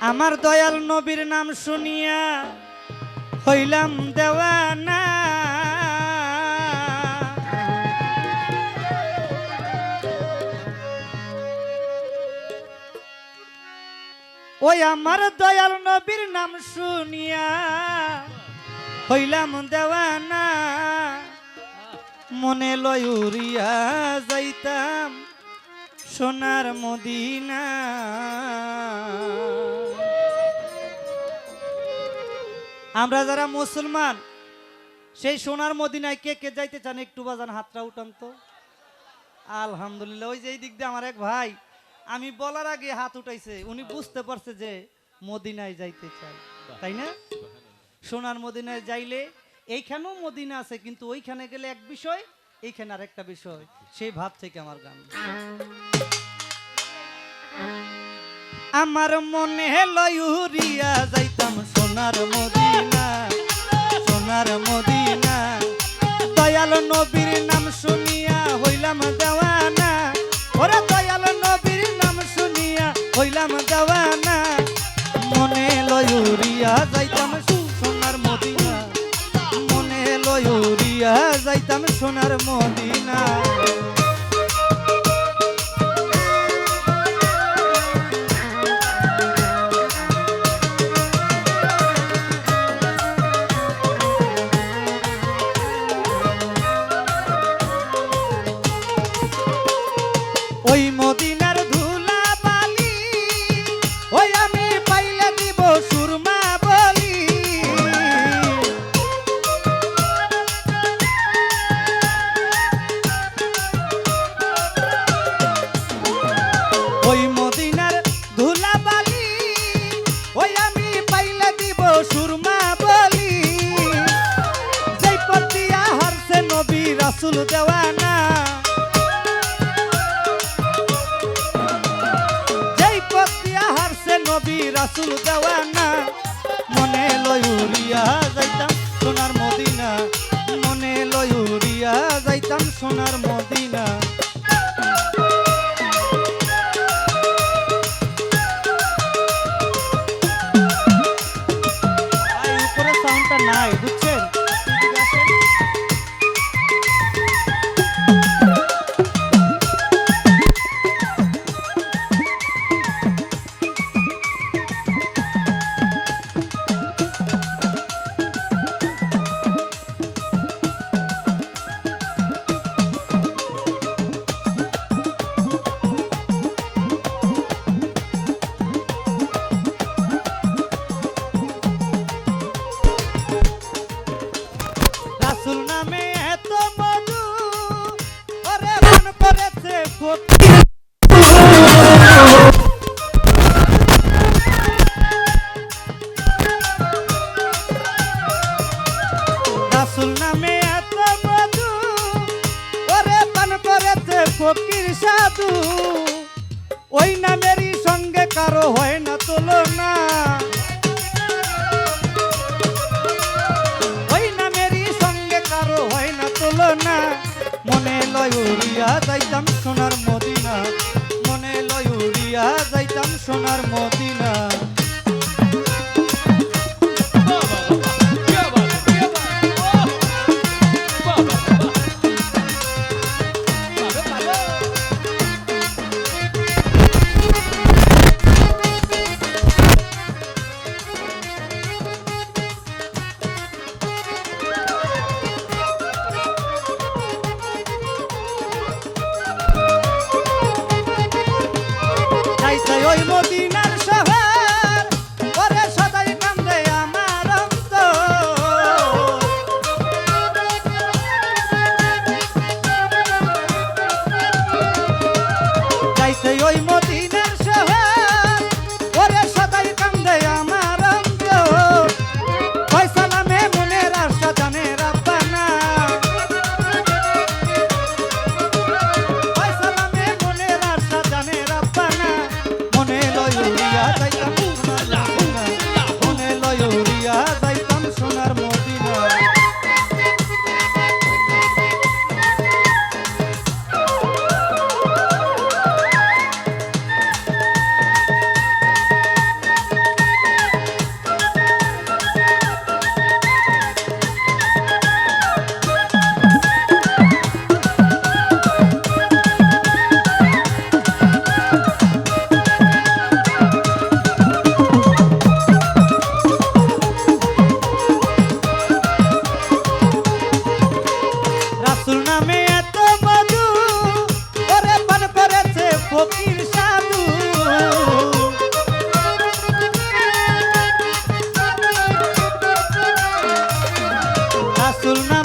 আমার দয়াল নবীর নাম শুনিয়া হইলাম দেওয়ানা। ওই আমার দয়াল নবীর নাম শুনিয়া হইলাম দেওয়ানা। মনে লয়ুরিয়া যাইতাম সোনার মদিনা। আমরা যারা মুসলমান, সেই সোনার মদিনায় কে কে যাইতে চান একটু বাজান হাতটা উঠান তো। আলহামদুলিল্লাহ, ওই যে এই দিক দিয়ে আমার এক ভাই, আমি বলার আগে হাত উঠাইছে, উনি বুঝতে পারছে যে মদিনায় যাইতে চাই তাই না? সোনার মদিনায় যাইলে এইখানেও মদিনা আছে, কিন্তু ওইখানে গেলে এক বিষয়, এইখানে আরেকটা বিষয়, সেই ভাব থেকে আমার গান। আমার মনে লয়ুরিয়া যাইতাম সোনার মদিনা সোনার মদিনা। দয়াল নবীর নাম শুনিয়া হইলাম দেওয়ানা ওরা দয়াল নবীর নাম শুনিয়া হইলাম দেওয়ানা মনে লয়ুরিয়া যাইতাম সোনার মদিনা। মনে লয়ুরিয়া যাইতাম সোনার মদিনা। রাসুল দেওয়ানা যেই পথ দিয়া হারছে নবী রাসুল দেওয়ানা। মনে লয়ুরিয়া যাইতাম সোনার মদিনা। মনে লয়ুরিয়া যাইতাম সোনার মদিনা। নাই, বুঝছেন? ফকির সাধু, ওই নামেরই সঙ্গে কারও হয় না তুলনা। ওই নামেরই সঙ্গে কারও হয় না তুলনা। মনে লয় উড়িয়া যাইতাম সোনার মদিনা। মনে লয় উড়িয়া যাইতাম সোনার মদিনা। ফকির সাধু। আসল না